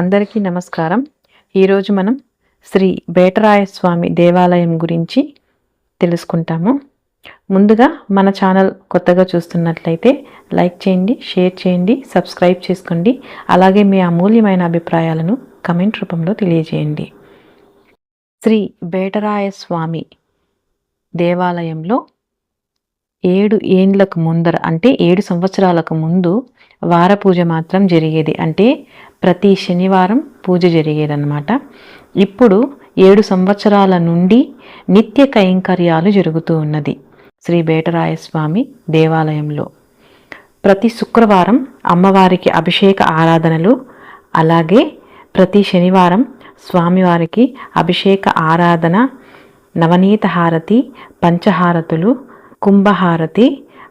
అందరికీ నమస్కారం. ఈరోజు మనం శ్రీ బేటరాయ స్వామి దేవాలయం గురించి తెలుసుకుంటాము. ముందుగా మన ఛానల్ కొత్తగా చూస్తున్నట్లయితే లైక్ చేయండి షేర్ చేయండి సబ్స్క్రైబ్ చేసుకోండి అలాగే మీ అమూల్యమైన అభిప్రాయాలను కమెంట్ రూపంలో తెలియజేయండి. శ్రీ బేటరాయ స్వామి దేవాలయంలో ఏడు ఏండ్లకు ముందర అంటే ఏడు సంవత్సరాలకు ముందు వార పూజ మాత్రం జరిగేది. అంటే ప్రతి శనివారం పూజ జరిగేదన్నమాట. ఇప్పుడు ఏడు సంవత్సరాల నుండి నిత్య కైంకర్యాలు జరుగుతూ ఉన్నది శ్రీ బేటరాయస్వామి దేవాలయంలో. ప్రతి శుక్రవారం అమ్మవారికి అభిషేక ఆరాధనలు అలాగే ప్రతి శనివారం స్వామివారికి అభిషేక ఆరాధన నవనీత హారతి పంచహారతులు కుంభహారతి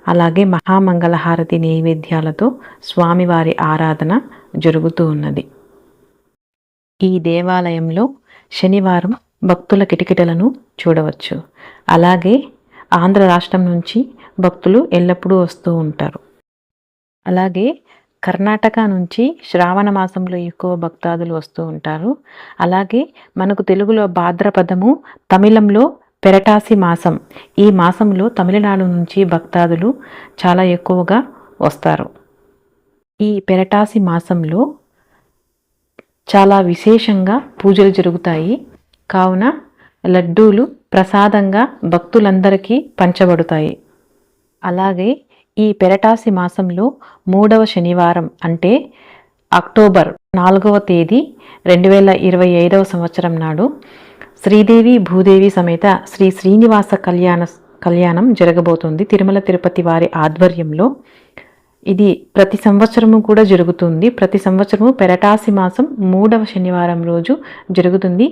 అలాగే మహామంగళహారతి నైవేద్యాలతో స్వామివారి ఆరాధన జరుగుతూ ఉన్నది. ఈ దేవాలయంలో శనివారం భక్తుల కిటకిటలను చూడవచ్చు. అలాగే ఆంధ్ర రాష్ట్రం నుంచి భక్తులు ఎల్లప్పుడూ వస్తూ ఉంటారు. అలాగే కర్ణాటక నుంచి శ్రావణ మాసంలో ఎక్కువ భక్తాదులు వస్తూ ఉంటారు. అలాగే మనకు తెలుగులో భాద్రపదము తమిళంలో పెరటాసి మాసం. ఈ మాసంలో తమిళనాడు నుంచి భక్తాదులు చాలా ఎక్కువగా వస్తారు. ఈ పెరటాసి మాసంలో చాలా విశేషంగా పూజలు జరుగుతాయి. కావున లడ్డూలు ప్రసాదంగా భక్తులందరికీ పంచబడతాయి. అలాగే ఈ పెరటాసి మాసంలో మూడవ శనివారం అంటే అక్టోబర్ నాలుగవ తేదీ రెండు వేల ఇరవై ఐదవ సంవత్సరం నాడు శ్రీదేవి భూదేవి సమేత శ్రీ శ్రీనివాస కళ్యాణ కళ్యాణం జరగబోతుంది. తిరుమల తిరుపతి వారి ఆధ్వర్యంలో ఇది ప్రతి సంవత్సరము కూడా జరుగుతుంది. ప్రతి సంవత్సరము పెరటాసి మాసం మూడవ శనివారం రోజు జరుగుతుంది.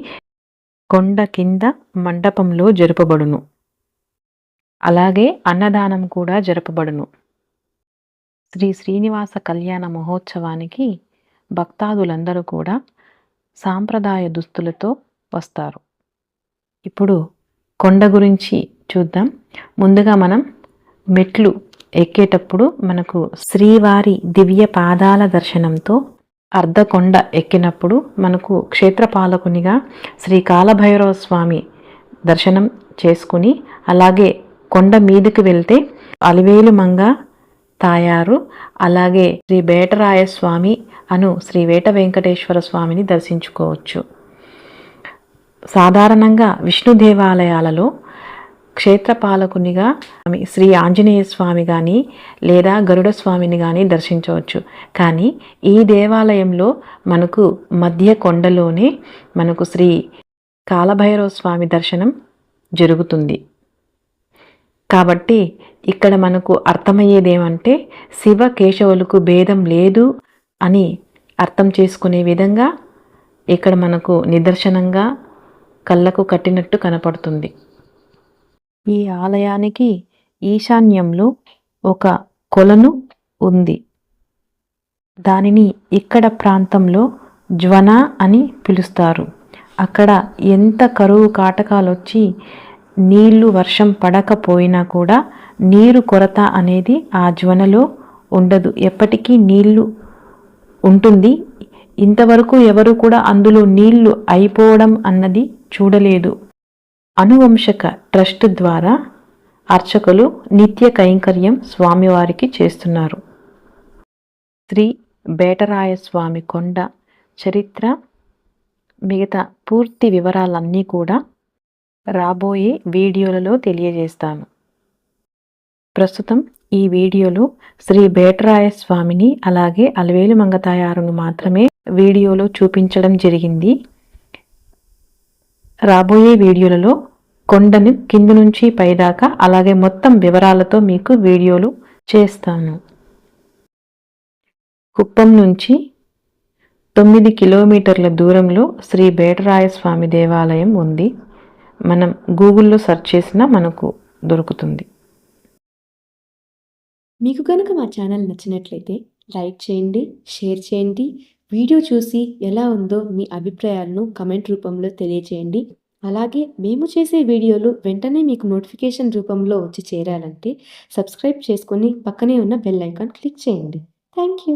కొండ కింద మండపంలో జరుపబడును. అలాగే అన్నదానం కూడా జరపబడును. శ్రీ శ్రీనివాస కళ్యాణ మహోత్సవానికి భక్తాదులందరూ కూడా సాంప్రదాయ దుస్తులతో వస్తారు. ఇప్పుడు కొండ గురించి చూద్దాం. ముందుగా మనం మెట్లు ఎక్కేటప్పుడు మనకు శ్రీవారి దివ్య పాదాల దర్శనంతో అర్ధకొండ ఎక్కినప్పుడు మనకు క్షేత్రపాలకునిగా శ్రీ కాలభైరవ స్వామి దర్శనం చేసుకుని అలాగే కొండ మీదకి వెళ్తే అలివేలు మంగ తాయారు. అలాగే శ్రీ బేటరాయ స్వామి అను శ్రీ వేట వెంకటేశ్వర స్వామిని దర్శించుకోవచ్చు. సాధారణంగా విష్ణు దేవాలయాలలో క్షేత్రపాలకునిగా శ్రీ ఆంజనేయ స్వామి కానీ లేదా గరుడ స్వామిని కానీ దర్శించవచ్చు. కానీ ఈ దేవాలయంలో మనకు మధ్య కొండలోనే మనకు శ్రీ కాలభైరవ స్వామి దర్శనం జరుగుతుంది. కాబట్టి ఇక్కడ మనకు అర్థమయ్యేదేమంటే శివ కేశవులకు భేదం లేదు అని అర్థం చేసుకునే విధంగా ఇక్కడ మనకు నిదర్శనంగా కళ్ళకు కట్టినట్టు కనపడుతుంది. ఈ ఆలయానికి ఈశాన్యంలో ఒక కొలను ఉంది. దానిని ఇక్కడ ప్రాంతంలో జ్వన అని పిలుస్తారు. అక్కడ ఎంత కరువు కాటకాలు వచ్చి నీళ్ళు వర్షం పడకపోయినా కూడా నీరు కొరత అనేది ఆ జ్వనలో ఉండదు. ఎప్పటికీ నీళ్ళు ఉంటుంది. ఇంతవరకు ఎవరు కూడా అందులో నీళ్ళు అయిపోవడం అన్నది చూడలేదు. అనువంశక ట్రస్ట్ ద్వారా అర్చకులు నిత్య కైంకర్యం స్వామివారికి చేస్తున్నారు. శ్రీ బేటరాయ స్వామి కొండ చరిత్ర మిగతా పూర్తి వివరాలన్నీ కూడా రాబోయే వీడియోలలో తెలియజేస్తాను. ప్రస్తుతం ఈ వీడియోలో శ్రీ బేటరాయ స్వామిని అలాగే అలవేలు మంగతాయారును మాత్రమే వీడియోలో చూపించడం జరిగింది. రాబోయే వీడియోలలో కొండను కింద నుంచి పైదాకా అలాగే మొత్తం వివరాలతో మీకు వీడియోలు చేస్తాను. కుప్పం నుంచి తొమ్మిది కిలోమీటర్ల దూరంలో శ్రీ బేటరాయ స్వామి దేవాలయం ఉంది. మనం గూగుల్లో సెర్చ్ చేసినా మనకు దొరుకుతుంది. మీకు కనుక మా ఛానల్ నచ్చినట్లయితే లైక్ చేయండి షేర్ చేయండి వీడియో చూసి ఎలా ఉందో మీ అభిప్రాయాలను కమెంట్ రూపంలో తెలియచేయండి. అలాగే మేము చేసే వీడియోలు వెంటనే మీకు నోటిఫికేషన్ రూపంలో వచ్చి చేరాలంటే సబ్స్క్రైబ్ చేసుకొని పక్కనే ఉన్న బెల్ ఐకాన్ క్లిక్ చేయండి. Thank you.